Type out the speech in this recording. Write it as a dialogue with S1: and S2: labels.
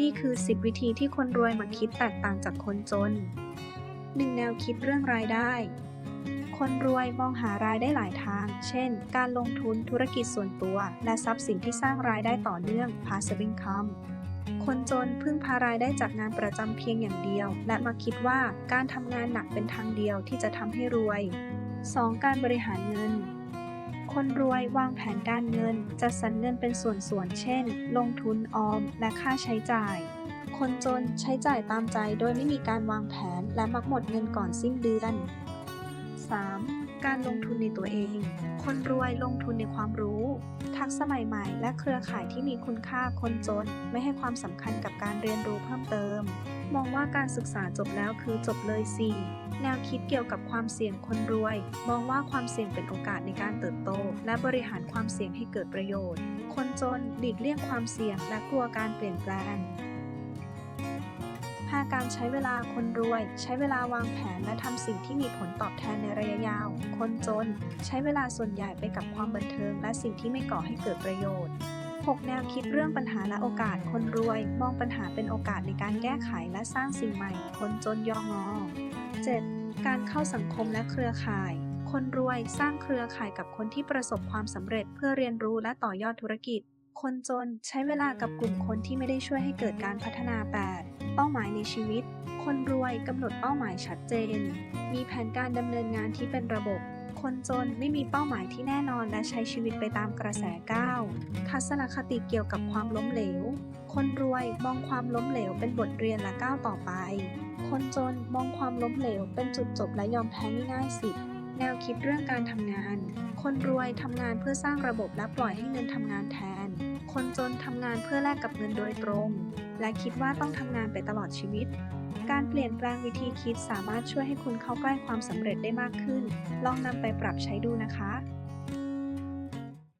S1: นี่คือ 10 วิธีที่คนรวยมักคิดแตกต่างจากคนจน 1. แนวคิดเรื่องรายได้ คนรวยมองหารายได้หลายทาง เช่น การลงทุนธุรกิจส่วนตัว และทรัพย์สินที่สร้างรายได้ต่อเนื่อง passive income คนจนพึ่งพารายได้จากงานประจำเพียงอย่างเดียว และมาคิดว่าการทำงานหนักเป็นทางเดียวที่จะทำให้รวย 2. การบริหารเงิน คนรวยวางแผนการเงิน จัดสรรเงินเป็นส่วนๆ เช่น ลงทุนออม และค่าใช้จ่าย คนจนใช้จ่ายตามใจโดยไม่มีการวางแผนและมักหมดเงินก่อนสิ้นเดือน 3. การลงทุนในตัวเอง คนรวยลงทุนในความรู้ ทักษะใหม่ๆ และเครือข่ายที่มีคุณค่าคนจน ไม่ให้ความสำคัญกับการเรียนรู้เพิ่มเติม มองว่าการศึกษาจบแล้วคือจบเลยสิแนวคิดเกี่ยวกับความเสี่ยงคนรวย มองว่าความเสี่ยงเป็นโอกาสในการเติบโต และบริหารความเสี่ยงให้เกิดประโยชน์ คนจนหลีกเลี่ยงความเสี่ยงและกลัวการเปลี่ยนแปลง 5. การใช้เวลาคนรวย ใช้เวลาวางแผนและทำสิ่งที่มีผลตอบแทนในระยะยาว คนจน ใช้เวลาส่วนใหญ่ไปกับความบันเทิง และสิ่งที่ไม่ก่อให้เกิดประโยชน์ 6. แนวคิดเรื่องปัญหาและโอกาส คนรวย มองปัญหาเป็นโอกาสในการแก้ไขและสร้างสิ่งใหม่ คนจนยองอ 7. การเข้าสังคมและเครือข่าย คนรวยสร้างเครือข่ายกับคนที่ประสบความสำเร็จเพื่อเรียนรู้และต่อยอดธุรกิจ คนจนใช้เวลากับกลุ่มคนที่ไม่ได้ช่วยให้เกิดการพัฒนาแปด เป้าหมายในชีวิต คนรวยกำหนดเป้าหมายชัดเจน มีแผนการดำเนินงานที่เป็นระบบ คนจนไม่มีเป้าหมายที่แน่นอนและใช้ชีวิตไปตามกระแสก้าว ทัศนคติเกี่ยวกับความล้มเหลว คนรวยมองความล้มเหลวเป็นบทเรียนและก้าวต่อไป คนจนมองความล้มเหลวเป็นจุดจบและยอมแพ้ง่ายๆสิแนวคิดเรื่องการทำงาน คนรวยทำงานเพื่อสร้างระบบและปล่อยให้เงินทำงานแทน คนจนทำงานเพื่อแลกกับเงินโดยตรง และคิดว่าต้องทำงานไปตลอดชีวิต การเปลี่ยนแปลงวิธีคิดสามารถช่วยให้คุณเข้าใกล้ความสำเร็จได้มากขึ้น ลองนำไปปรับใช้ดูนะคะ